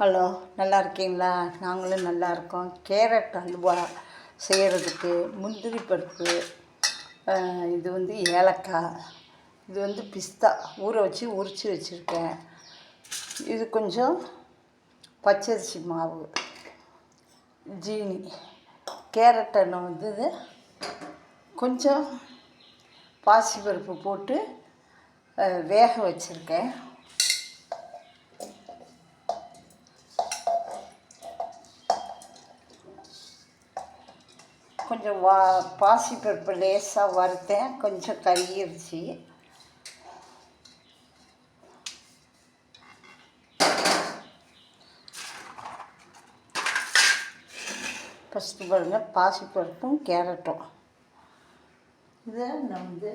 Hello நல்லா இருக்கீங்களா? நாங்களும் நல்லா இருக்கோம். கேரட் அல்வா செய்கிறதுக்கு முந்திரி பருப்பு இது வந்து ஏலக்காய் இது வந்து பிஸ்தா ஊற வச்சு உரித்து வச்சுருக்கேன். இது கொஞ்சம் பச்சரிசி மாவு ஜீனி கேரட் எண்ணெய் வந்து இது கொஞ்சம் பாசிப்பருப்பு போட்டு வேக வச்சுருக்கேன். கொஞ்சம் வா பாசிப்பருப்பு லேசாக வறுத்தேன். கொஞ்சம் கருகிருச்சு. ஃபஸ்ட்டு பாருங்கள் பாசிப்பருப்பும் கேரட்டும். இதை நான் வந்து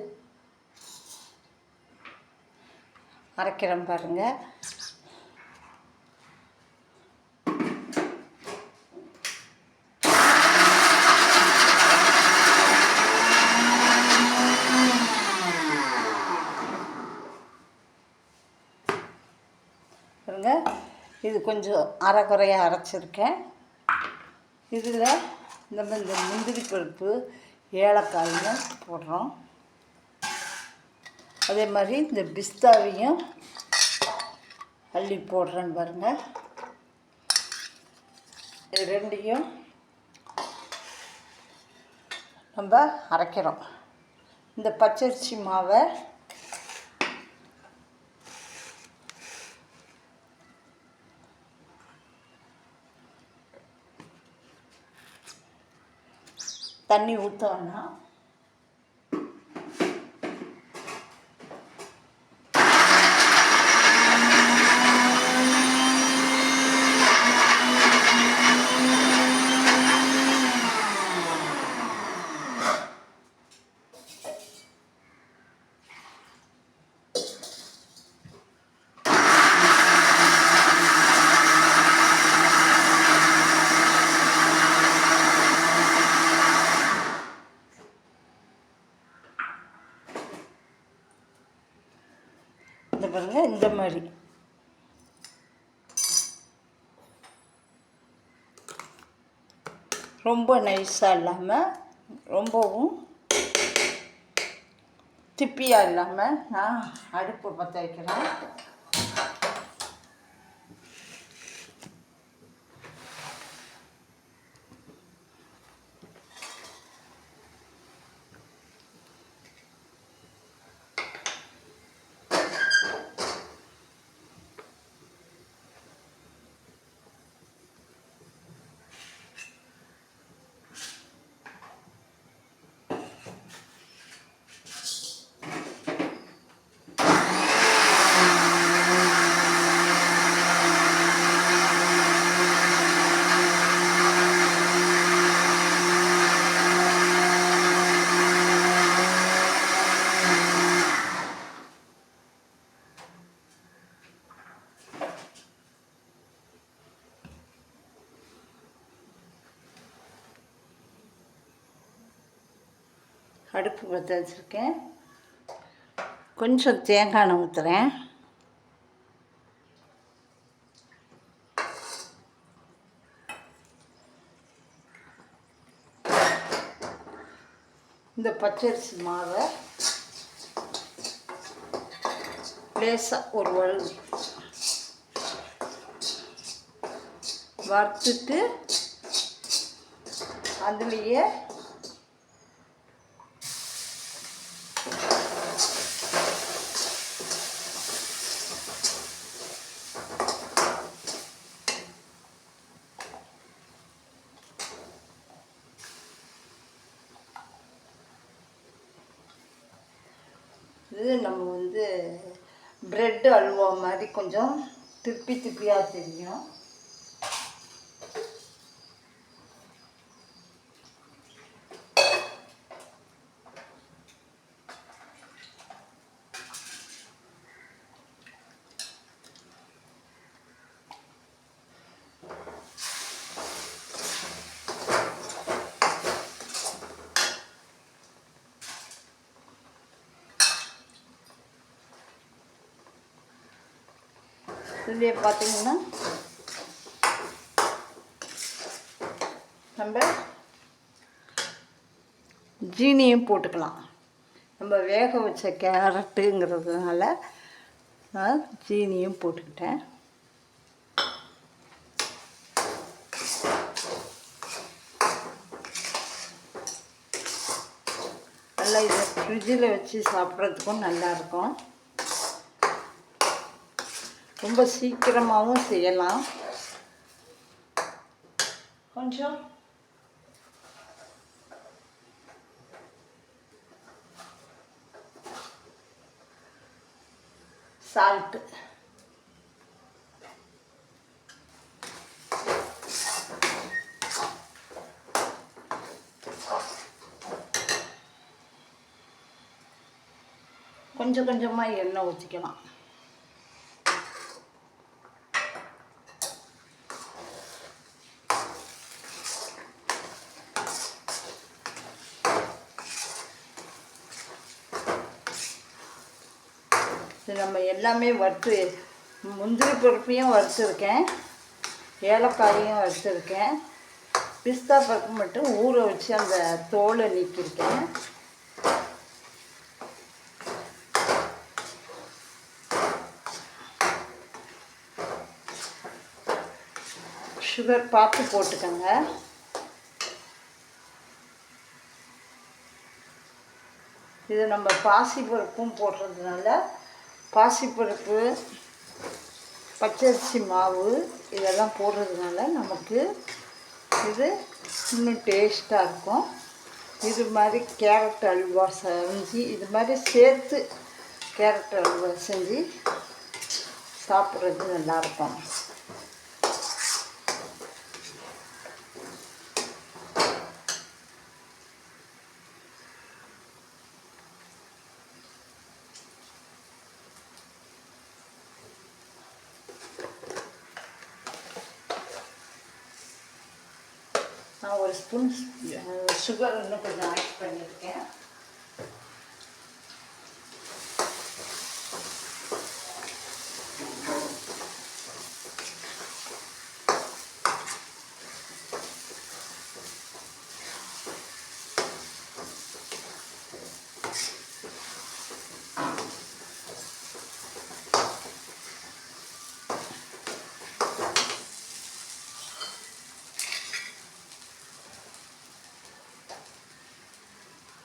அரைக்கிறேன் பாருங்கள் இது கொஞ்சம் அரைக்குறையாக அரைச்சிருக்கேன். இதில் நம்ம இந்த முந்திரி பருப்பு ஏலக்காயும் போடுறோம். அதே மாதிரி இந்த பிஸ்தாவையும் அள்ளி போடுறேன்னு பாருங்க. இது ரெண்டையும் நம்ம அரைக்கிறோம். இந்த பச்சரிசி மாவை தண்ணி ஊற்ற வேணாம் இந்த பாருங்க இந்த மாதிரி ரொம்ப நைஸாக இல்லாமல் ரொம்பவும் திப்பியாக இல்லாமல் நான் அடுப்பு பற்ற வைக்கிறேன். அடுப்பு பற்ற வச்சுருக்கேன். கொஞ்சம் தேங்காய் ஊற்றுறேன் இந்த பச்சரிசி மாவை லேசாக ஒரு வலு வறுத்துட்டு அதுலேயே இது நம்ம வந்து ப்ரெட்டு அல்வா மாதிரி கொஞ்சம் திப்பி திப்பியாக தெரியும். இதுலேயே பார்த்தீங்கன்னா நம்ம ஜீனியும் போட்டுக்கலாம். நம்ம வேக வச்ச கேரட்டுங்கிறதுனால நான் ஜீனியும் போட்டுக்கிட்டேன். நல்லா இதை ஃப்ரிட்ஜில் வச்சு சாப்பிட்றதுக்கும் நல்லாயிருக்கும். ரொம்ப சீக்கிரமாகவும் செய்யலாம். கொஞ்சம். சால்ட்டு கொஞ்சம் கொஞ்சமாக எண்ணெய் ஊற்றிக்கலாம் இது நம்ம எல்லாமே வறுத்து முந்திரி பருப்பையும் வறுத்துருக்கேன் ஏலக்காயையும் வறுத்துருக்கேன். பிஸ்தா பருப்பு மட்டும் ஊற வச்சு அந்த தோலை நீக்கியிருக்கேன். சுகர் பார்த்து போட்டுக்கோங்க. இது நம்ம பாசி பருப்பும் போடுறதுனால பாசிப்பருப்பு பச்சரிசி மாவு இதெல்லாம் போடுறதுனால நமக்கு இது இன்னும் டேஸ்ட்டாக இருக்கும். இது மாதிரி கேரட் அல்வா செஞ்சு இது மாதிரி சேர்த்து கேரட் அல்வா செஞ்சு சாப்பிட்றது நல்லாயிருக்கும் நான் ஒரு ஸ்பூன் சுகர் இன்னும் கொஞ்சம் ஆட் பண்ணியிருக்கேன்.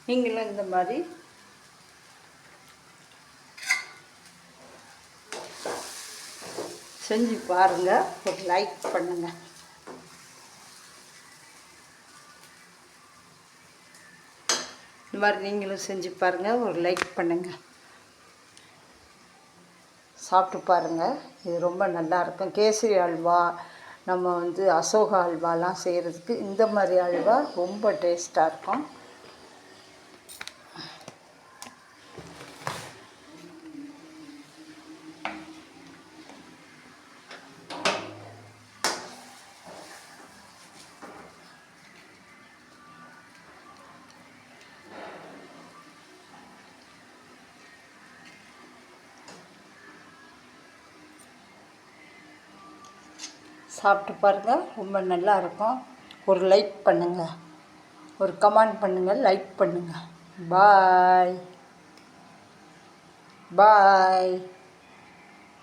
நீங்களும் இந்த மாதிரி. செஞ்சு பாருங்கள் ஒரு லைக் பண்ணுங்கள் இந்த மாதிரி நீங்களும் செஞ்சு பாருங்கள் ஒரு லைக் பண்ணுங்கள் சாப்பிட்டு பாருங்கள் இது ரொம்ப நல்லா இருக்கும். கேசரி அல்வா நம்ம வந்து அசோகா அல்வாலாம் செய்கிறதுக்கு இந்த மாதிரி அல்வா ரொம்ப டேஸ்ட்டாக இருக்கும். சாப்பிட்டு பாருங்கள் ரொம்ப நல்லா இருக்கும். ஒரு லைக் பண்ணுங்கள் ஒரு கமெண்ட் பண்ணுங்கள் லைக் பண்ணுங்கள் பாய் பாய்